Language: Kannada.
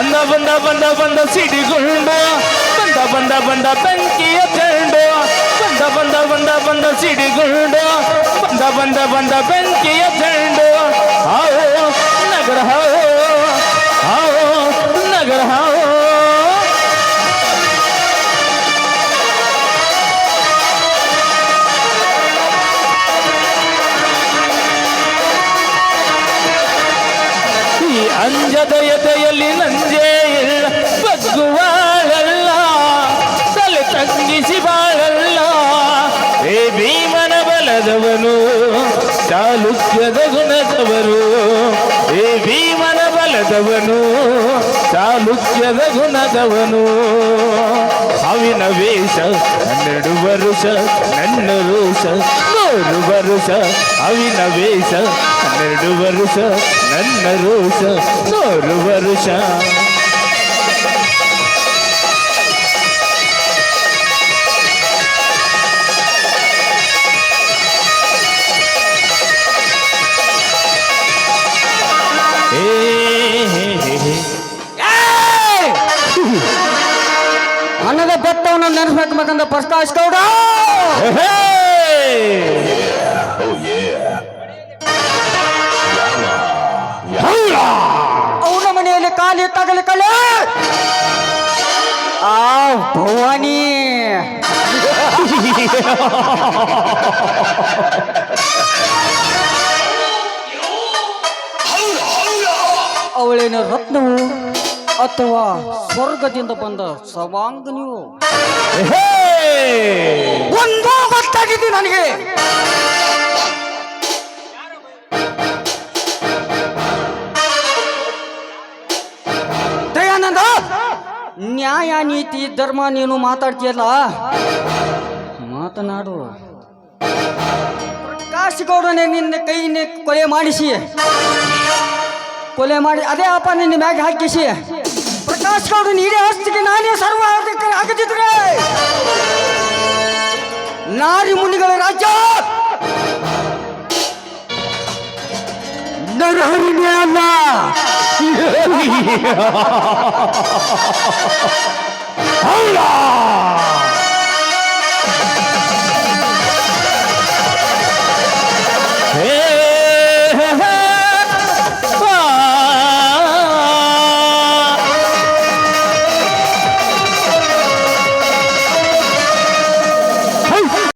ಬಂದ ಸಿಡಿಗುಂಡು. ಬಂದ ಬಂದ ಬಂದ ಬೆಂಕಿಯ ಚೆಂಡು. ಬಂದ ಬಂದ ಬಂದ ಬಂದ ಸಿಡಿಗುಂಡು. ಬಂದ ಬಂದ ಬಂದ ಬೆಂಕಿಯ ಚೆಂಡು. ಹಾವು, ನಗರ ಹಾವು. ಹಾವು, ನಗರ ಹಾವು. ಅಂಜದ ಎದೆಯಲ್ಲಿ ಬಲದವನು ಚಾಲುಕ್ಯದ ಗುಣದವರು ಏ ಭೀಮನ ಬಲದವನು, ಚಾಲುಕ್ಯದ ಗುಣದವನು. ಅವಿನ ವೇಷ, ಹನ್ನೆರಡು ವರುಷ ನನ್ನ ರೋಷ ನೂರು ವರುಷ, ಅವಿನ ವೇಷ, ಹನ್ನೆರಡು ವರುಷ ನನ್ನ ರೋಷ ನೂರು ವರುಷ. ನೆನೆಸ್ಬೇಕಂತ! ಹೌಳ! ಅವನ ಮನೆಯಲ್ಲಿ ಕಾಲಿ ತಗಲಿ ಕಲೆ ಆ ಭವಾನಿ ಅವಳೇನ ರತ್ನವು ಅಥವಾ ಸ್ವರ್ಗದಿಂದ ಬಂದ ಸವಾಂಗನಿಯು? ಹೇ! ಒಂದು ಗೊತ್ತಾಗಿದೆ ನನಗೆ. ದಯಾನಂದ ನ್ಯಾಯ ನೀತಿ ಧರ್ಮ ನೀನು ಮಾತಾಡ್ತೀಯಲ್ಲ? ಮಾತನಾಡು. ಪ್ರಕಾಶ್ ಗೌಡನೇ ನಿನ್ನ ಕೈನೇ ಕೊಲೆ ಮಾಡಿಸಿ. ಕೊಲೆ ಮಾಡಿ ಅದೇ ಅಪ್ಪ ನಿನ್ನ ಮ್ಯಾಗ ಹಾಕಿಸಿ ಪ್ರಕಾಶ್ ಗೌಡನ ಇಡೀ ಆಸ್ತಿಗೆ ನಾನೇ ಸರ್ವ ಅಧಿಕಾರ ಆಗದಿದ್ರೆ ನಾರಿ ಮುನಿಗಳ ರಾಜ್ಯ ನರಹರಿನೇ ಅಲ್ಲ ಹೌಳ!